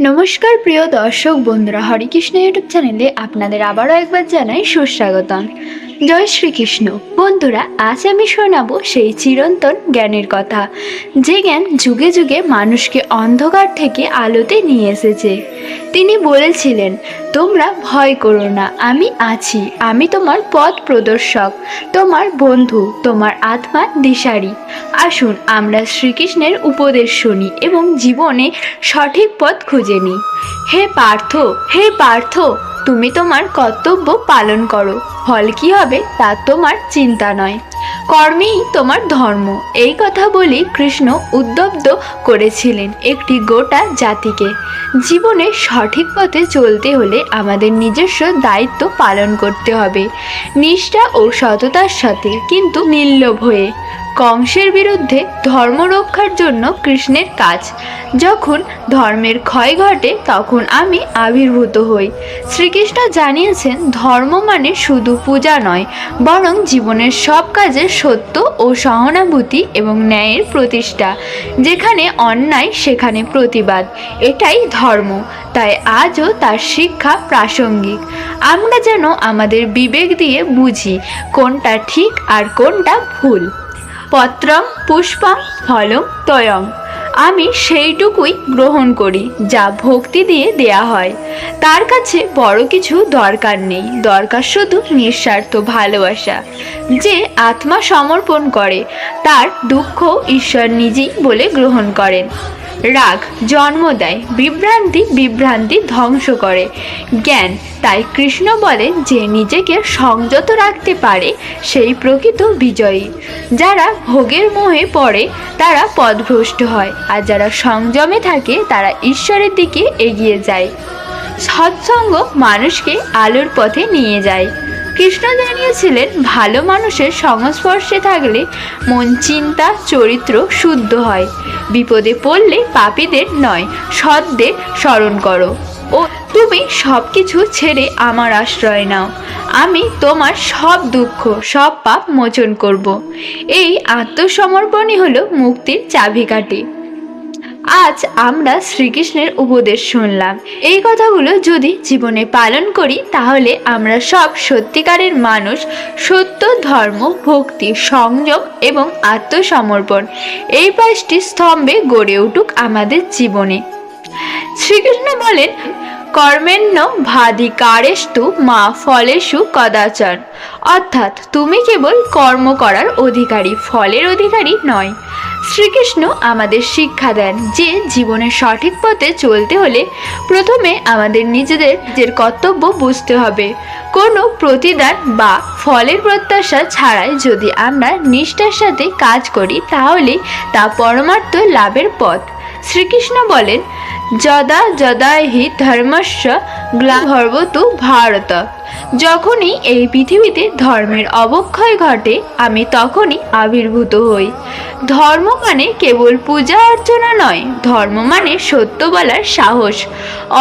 নমস্কার প্রিয় দর্শক বন্ধুরা হরিকৃষ্ণ ইউটিউব চ্যানেলে আপনাদের আবারও একবার জানাই সুস্বাগতম। জয় শ্রীকৃষ্ণ। বন্ধুরা, আজ আমি শোনাবো সেই চিরন্তন জ্ঞানের কথা, যে জ্ঞান যুগে যুগে মানুষকে অন্ধকার থেকে আলোতে নিয়ে এসেছে। তিনি বলেছিলেন, তোমরা ভয় করো না, আমি আছি। আমি তোমার পথ প্রদর্শক, তোমার বন্ধু, তোমার আত্মা দিশারি। আসুন, আমরা শ্রীকৃষ্ণের উপদেশ শুনি এবং জীবনে সঠিক পথ খুঁজে নিই। হে পার্থ হে পার্থ, তুমি তোমার কর্তব্য পালন করো। ফল কী হবে তা তোমার চিন্তা নয়। কর্মেই তোমার ধর্ম। এই কথা বলি কৃষ্ণ উদ্যব্ধ করেছিলেন একটি গোটা জাতিকে। জীবনে সঠিক পথে চলতে হলে আমাদের নিজস্ব দায়িত্ব পালন করতে হবে। নিষ্ঠা ও সততার সাথে, কিন্তু নির্লোভ হয়ে কংসের বিরুদ্ধে ধর্ম রক্ষার জন্য কৃষ্ণের কাজ। যখন ধর্মের ক্ষয় ঘটে, তখন আমি আবির্ভূত হই। শ্রীকৃষ্ণ জানিয়েছেন, ধর্ম মানে শুধু পূজা নয়, বরং জীবনের সব কাজে সত্য ও সহানুভূতি এবং ন্যায়ের প্রতিষ্ঠা। যেখানে অন্যায়, সেখানে প্রতিবাদ। এটাই ধর্ম। তাই আজও তার শিক্ষা প্রাসঙ্গিক। আমরা যেন আমাদের বিবেক দিয়ে বুঝি, কোনটা ঠিক আর কোনটা ভুল। পত্রম, পুষ্পম, ফলম তয়ং আমি সেইটুকুই গ্রহণ করি, যা ভক্তি দিয়ে দেয়া হয়। তার কাছে বড় কিছু দরকার নেই। দরকার শুধু নিঃস্বার্থ ভালোবাসা, যে আত্মা সমর্পণ করে, তার দুঃখ ঈশ্বর নিজেই বলে গ্রহণ করেন। রাগ জন্ম দেয় বিভ্রান্তি বিভ্রান্তি ধ্বংস করে। জ্ঞান, তাই কৃষ্ণ বলেন যে নিজেকে সংযত রাখতে পারে সেই প্রকৃত বিজয়ী। যারা ভোগের মোহে পড়ে, তারা পথভ্রষ্ট হয়, আর যারা সংযমে থাকে, তারা ঈশ্বরের দিকে এগিয়ে যায়। সৎসঙ্গ মানুষকে আলোর পথে নিয়ে যায়। কৃষ্ণ জানিয়েছিলেন, ভালো মানুষের সংস্পর্শে থাকলে মন চিন্তা, চরিত্র শুদ্ধ হয়। বিপদে পড়লে পাপীদের নয়, সৎদের স্মরণ করো। ও তুমি সব কিছু ছেড়ে আমার আশ্রয় নাও। আমি তোমার সব দুঃখ, সব পাপ মোচন করব। এই আত্মসমর্পণই হলো মুক্তির চাবিকাঠি। আজ আমরা শ্রীকৃষ্ণের উপদেশ শুনলাম। এই কথাগুলো যদি জীবনে পালন করি, তাহলে আমরা সব সত্যিকারের মানুষ, সত্য ধর্ম, ভক্তি, সংযম এবং আত্মসমর্পণ। এই পাঁচটি স্তম্ভে গড়ে উঠুক আমাদের জীবনে। শ্রীকৃষ্ণ বলেন কর্মেণ্য ভাধিকারেস্তু মা ফলেষু কদাচন অর্থাৎ তুমি কেবল কর্ম করার অধিকারী, ফলের অধিকারী নয়। শ্রীকৃষ্ণ আমাদের শিক্ষা দেন যে জীবনের সঠিক পথে চলতে হলে প্রথমে আমাদের নিজেদের, নিজের কর্তব্য বুঝতে হবে। কোনো প্রতিদান বা ফলের প্রত্যাশা ছাড়াই যদি আমরা নিষ্ঠার সাথে কাজ করি, তাহলে তা পরমার্থ লাভের পথ। শ্রীকৃষ্ণ বলেন, যদা যদা হি ধর্মস্য গ্লাভর্বতু ভারত। যখনই এই পৃথিবীতে ধর্মের অবক্ষয় ঘটে, আমি তখনই আবির্ভূত হই। ধর্ম মানে কেবল পূজা অর্চনা নয়, ধর্ম মানে সত্য বলার সাহস,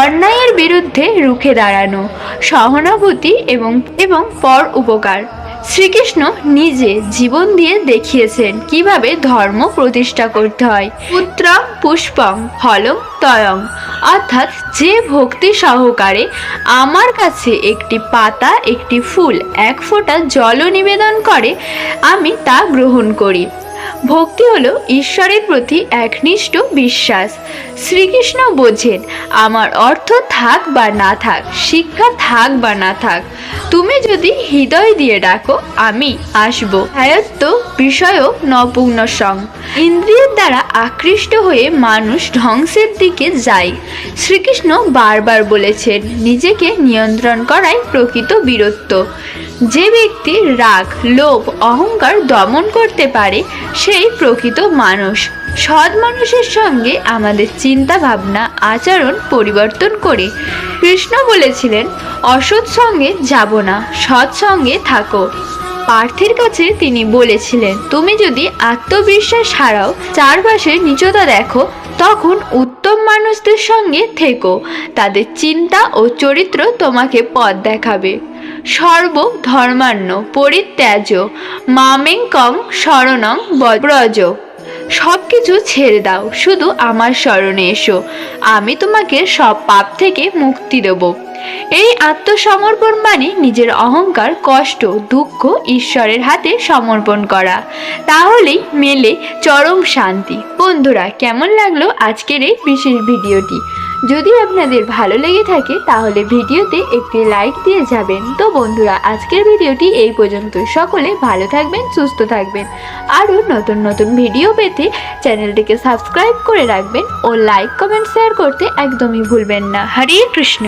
অন্যায়ের বিরুদ্ধে রুখে দাঁড়ানো, সহানুভূতি এবং এবং পর উপকার। শ্রীকৃষ্ণ নিজে জীবন দিয়ে দেখিয়েছেন কীভাবে ধর্ম প্রতিষ্ঠা করতে হয়। পুত্র পুষ্পম ফলম তয়ং অর্থাৎ যে ভক্তি সহকারে আমার কাছে একটি পাতা, একটি ফুল, এক ফোঁটা জল নিবেদন করে, আমি তা গ্রহণ করি। ভক্তি হলো ঈশ্বরের প্রতি একনিষ্ঠ বিশ্বাস। শ্রীকৃষ্ণ বোঝেন, আমার অর্থ থাক বা না থাক, শিক্ষা থাক বা না থাক, তুমি যদি হৃদয় দিয়ে ডাকো, আমি আসব। আয়ত্ত বিষয় নপুগ্ন সং। ইন্দ্রিয়ের দ্বারা আকৃষ্ট হয়ে মানুষ ধ্বংসের দিকে যায়। শ্রীকৃষ্ণ বারবার বলেছেন, নিজেকে নিয়ন্ত্রণ করাই প্রকৃত বীরত্ব। যে ব্যক্তি রাগ, লোভ, অহংকার দমন করতে পারে, সেই প্রকৃত মানুষ। সৎ মানুষের সঙ্গে আমাদের চিন্তা ভাবনা, আচরণ পরিবর্তন করে। কৃষ্ণ বলেছিলেন, অসৎ সঙ্গে যাব না, সৎ সঙ্গে থাকো। পার্থের কাছে তিনি বলেছিলেন, তুমি যদি আত্মবিশ্বাস হারাও, চারপাশে নিচতা দেখো, তখন উত্তম মানুষদের সঙ্গে থেকো। তাদের চিন্তা ও চরিত্র তোমাকে পথ দেখাবে। সর্ব ধর্মান্য পরিত্যাজ মামেং কং শরণং ব্রজ সব কিছু ছেড়ে দাও, শুধু আমার স্মরণে এসো। আমি তোমাকে সব পাপ থেকে মুক্তি দেব। এই আত্মসমর্পণ মানে নিজের অহংকার, কষ্ট, দুঃখ ঈশ্বরের হাতে সমর্পণ করা। তাহলেই মেলে চরম শান্তি। বন্ধুরা, কেমন লাগল আজকের এই বিশেষ ভিডিওটি? যদি আপনাদের ভালো লেগে থাকে, তাহলে ভিডিওতে একটি লাইক দিয়ে যাবেন। তো বন্ধুরা, আজকের ভিডিওটি এই পর্যন্ত সকলে ভালো থাকবেন, সুস্থ থাকবেন। আরও নতুন নতুন ভিডিও পেতে চ্যানেলটিকে সাবস্ক্রাইব করে রাখবেন ও লাইক কমেন্ট শেয়ার করতে একদমই ভুলবেন না। হরে কৃষ্ণ।